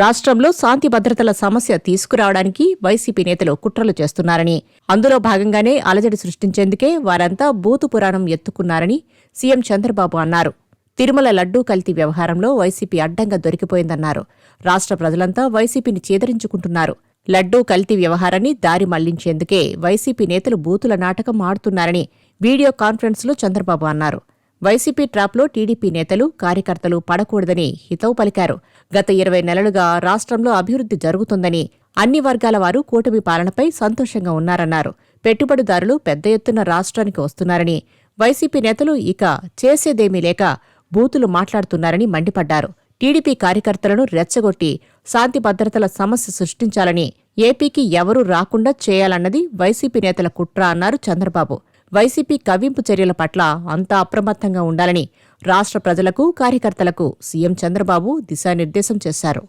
రాష్ట్రంలో శాంతి భద్రతల సమస్య తీసుకురావడానికి వైసీపీ నేతలు కుట్రలు చేస్తున్నారని అందులో భాగంగానే అలజడి సృష్టించేందుకే వారంతా బూతు పురాణం ఎత్తుకున్నారని సీఎం చంద్రబాబు అన్నారు. తిరుమల లడ్డూ కల్తీ వ్యవహారంలో వైసీపీ అడ్డంగా దొరికిపోయిందన్నారు. రాష్ట్ర ప్రజలంతా వైసీపీని చేదరించుకుంటున్నారు. లడ్డూ కల్తీ వ్యవహారాన్ని దారి మళ్ళించేందుకే వైసీపీ నేతలు బూతుల నాటకం ఆడుతున్నారని వీడియో కాన్ఫరెన్స్లో చంద్రబాబు అన్నారు. వైసీపీ ట్రాప్లో టీడీపీ నేతలు కార్యకర్తలు పడకూడదని హితవు పలికారు. గత ఇరవై నెలలుగా రాష్ట్రంలో అభివృద్ధి జరుగుతుందని అన్ని వర్గాల వారు కూటమి పాలనపై సంతోషంగా ఉన్నారన్నారు. పెట్టుబడిదారులు పెద్ద ఎత్తున రాష్ట్రానికి వస్తున్నారని వైసీపీ నేతలు ఇక చేసేదేమీ లేక బూతులు మాట్లాడుతున్నారని మండిపడ్డారు. టీడీపీ కార్యకర్తలను రెచ్చగొట్టి శాంతి భద్రతల సమస్య సృష్టించాలని ఏపీకి ఎవరూ రాకుండా చేయాలన్నది వైసీపీ నేతల కుట్ర అన్నారు చంద్రబాబు. వైసీపీ కవ్వింపు చర్యల పట్ల అంతా అప్రమత్తంగా ఉండాలని రాష్ట్ర ప్రజలకు కార్యకర్తలకు సీఎం చంద్రబాబు దిశానిర్దేశం చేశారు.